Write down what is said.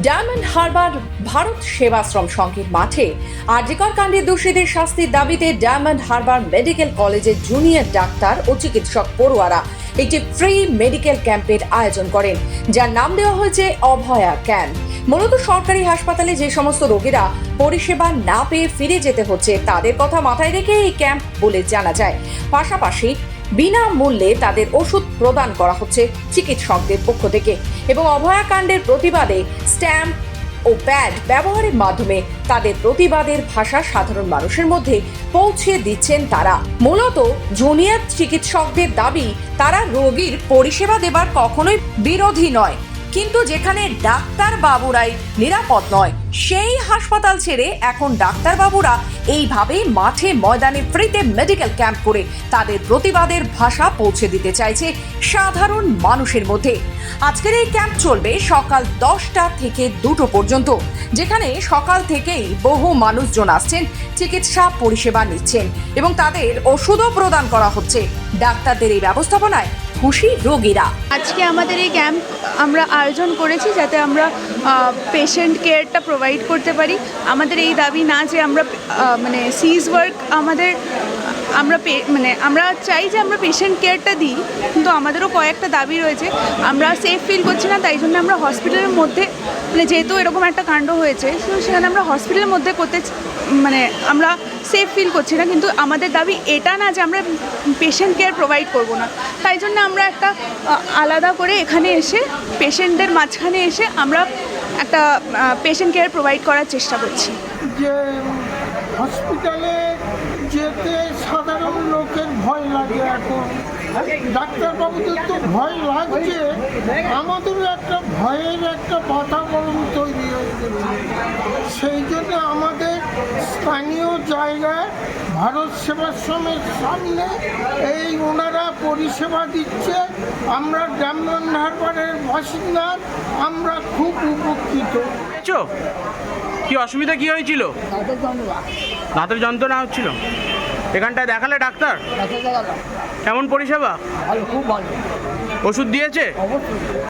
Diamond Harbour Bharat Sevashram সংঘের মাঠে আর্যিকর কাণ্ডে দোষীদের শাস্তির দাবিতে Diamond Harbour medical college junior doctor ও চিকিৎসক পড়ুয়ারা একটি ফ্রি মেডিকেল ক্যাম্পের আয়োজন করেন, যার নাম দেওয়া হয়েছে অভয়া ক্যাম্প। মূলত সরকারি হাসপাতালে যে সমস্ত রোগীরা পরিষেবা না পেয়ে ফিরে যেতে হচ্ছে, তাদের কথা মাথায় রেখে এই ক্যাম্প বলে জানা যায়। পাশাপাশি বিনামূল্যে তাদের ওষুধ প্রদান করা হচ্ছে চিকিৎসকদের পক্ষ থেকে এবং অভয়াকাণ্ডের প্রতিবাদে স্ট্যাম্প ও প্যাড ব্যবহারের মাধ্যমে তাদের প্রতিবাদের ভাষা সাধারণ মানুষের মধ্যে পৌঁছে দিচ্ছেন তারা। মূলত জুনিয়র চিকিৎসকদের দাবি, তারা রোগীর পরিষেবা দেবার কখনোই বিরোধী নয়। কিন্তু যেখানে ডাক্তার বাবুরাই নিরাপদ নয়, সেই হাসপাতাল ছেড়ে এখন ডাক্তার বাবুরা এইভাবেই মাঠে ময়দানে ফ্রিতে মেডিকেল ক্যাম্প করে তাদের প্রতিবাদের ভাষা পৌঁছে দিতে চাইছে সাধারণ মানুষের মধ্যে। আজকের এই ক্যাম্প চলবে সকাল দশটা থেকে দুটো পর্যন্ত, যেখানে সকাল থেকেই বহু মানুষজন আসছেন, চিকিৎসা পরিষেবা নিচ্ছেন এবং তাদের ওষুধও প্রদান করা হচ্ছে। ডাক্তারদের এই ব্যবস্থাপনায় খুশি রোগীরা। আজকে আমাদের এই ক্যাম্প আমরা আয়োজন করেছি যাতে আমরা পেশেন্ট কেয়ারটা প্রোভাইড করতে পারি। আমাদের এই দাবি না যে আমরা মানে সিজ ওয়ার্ক আমাদের আমরা মানে আমরা চাই যে আমরা পেশেন্ট কেয়ারটা দিই, কিন্তু আমাদেরও কয়েকটা দাবি রয়েছে। আমরা সেফ ফিল করছি না, তাই জন্য আমরা হসপিটালের মধ্যে মানে যেহেতু এরকম একটা কাণ্ড হয়েছে, তো সেখানে আমরা হসপিটালের মধ্যে করতে মানে আমরা সেফ ফিল করছি না, কিন্তু আমাদের দাবি এটা না যে আমরা পেশেন্ট কেয়ার প্রোভাইড করব না। তাই জন্য আমরা একটা আলাদা করে এখানে এসে পেশেন্টদের মাঝখানে এসে আমরা একটা পেশেন্ট কেয়ার প্রোভাইড করার চেষ্টা করছি। যে হসপিটালে যেতে সাধারণ লোকের ভয় লাগে এখন। ডাক্তারবাবুদের তো ভয় লাগছে, আমাদেরও একটা ভয়ের একটা বাতাবরণ তৈরি হয়ে সেই জন্য আমাদের স্থানীয় জায়গায় ভারত সেবাশ্রমের সামনে এই ওনারা পরিষেবা দিচ্ছে। আমরা ডায়মন্ড হারবারের বাসিন্দা, আমরা খুব উপকৃত। কি অসুবিধা কি হয়েছিল? দাঁতের যন্ত্রণা হচ্ছিল। এখানটায় দেখালে ডাক্তার? কেমন পরিষেবা? খুব ভালো। ওষুধ দিয়েছে?